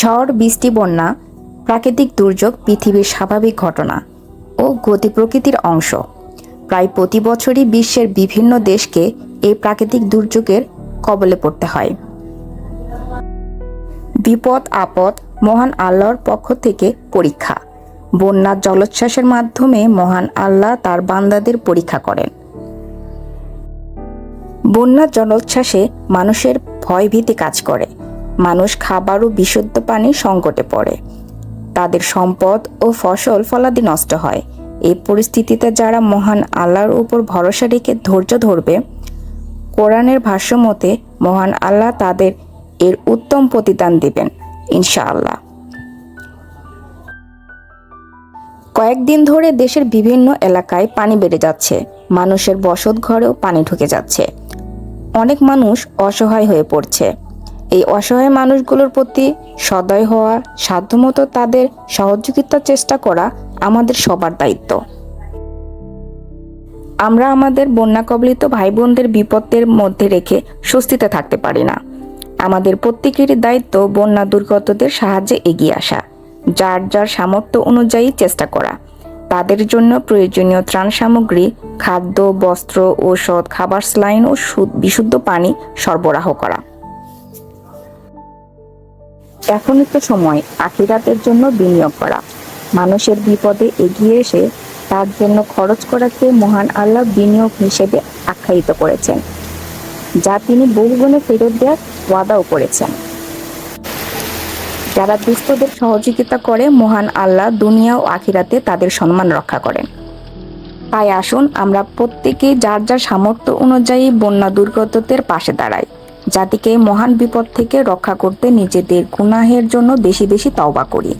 ঝড়, বৃষ্টি, বন্যা, প্রাকৃতিক দুর্যোগ পৃথিবীর স্বাভাবিক ঘটনা ও গতি প্রকৃতির অংশ। প্রায় প্রতি বছরই বিশ্বের বিভিন্ন দেশকে এই প্রাকৃতিক দুর্যোগের কবলে পড়তে হয়। বিপদ, আপদ মহান আল্লাহর পক্ষ থেকে পরীক্ষা। বন্যার জলোচ্ছ্বাসের মাধ্যমে মহান আল্লাহ তার বান্দাদের পরীক্ষা করেন। বন্যার জলোচ্ছ্বাসে মানুষের ভয়ভীতি কাজ করে। মানুষ খাবার ও বিশুদ্ধ পানির সংকটে পড়ে। তাদের সম্পদ ও ফসল ফলাদি নষ্ট হয়। এই পরিস্থিতিতে যারা মহান আল্লাহর উপর ভরসা রেখে ধৈর্য ধরবে, কোরআনের ভাষ্য মতে মহান আল্লাহ তাদের এর উত্তম প্রতিদান দিবেন, ইনশাআল্লাহ। কয়েকদিন ধরে দেশের বিভিন্ন এলাকায় পানি বেড়ে যাচ্ছে। মানুষের বসত ঘরেও পানি ঢুকে যাচ্ছে। অনেক মানুষ অসহায় হয়ে পড়ছে। এই অসহায় মানুষগুলোর প্রতি সদয় হওয়া, সাধ্যমতো তাদের সহযোগিতার চেষ্টা করা আমাদের সবার দায়িত্ব। আমরা আমাদের বন্যা কবলিত ভাই বোনদের বিপদের মধ্যে রেখে স্বস্তিতে থাকতে পারি না। আমাদের প্রত্যেকেরই দায়িত্ব বন্যা দুর্গতদের সাহায্যে এগিয়ে আসা, যার যার সামর্থ্য অনুযায়ী চেষ্টা করা। তাদের জন্য প্রয়োজনীয় ত্রাণ সামগ্রী, খাদ্য, বস্ত্র, ঔষধ, খাবার, স্লাইন ও বিশুদ্ধ পানি সরবরাহ করা। এখনই তো সময় আখিরাতের জন্য বিনিয়োগ করা। মানুষের বিপদে এগিয়ে এসে তার জন্য খরচ করাকে মহান আল্লাহ বিনিয়োগ হিসেবে আখ্যায়িত করেছেন, যা তিনি বহুগুণে ফেরত দেওয়ার ওয়াদাও করেছেন। যারা দুস্থদের সহযোগিতা করে, মহান আল্লাহ দুনিয়া ও আখিরাতে তাদের সম্মান রক্ষা করেন। তাই আসুন আমরা প্রত্যেকেই যার যার সামর্থ্য অনুযায়ী বন্যা দুর্গতদের পাশে দাঁড়াই। জাতিকে মহান বিপদ থেকে রক্ষা করতে নিজেদের গুনাহের জন্য বেশি বেশি তওবা করি।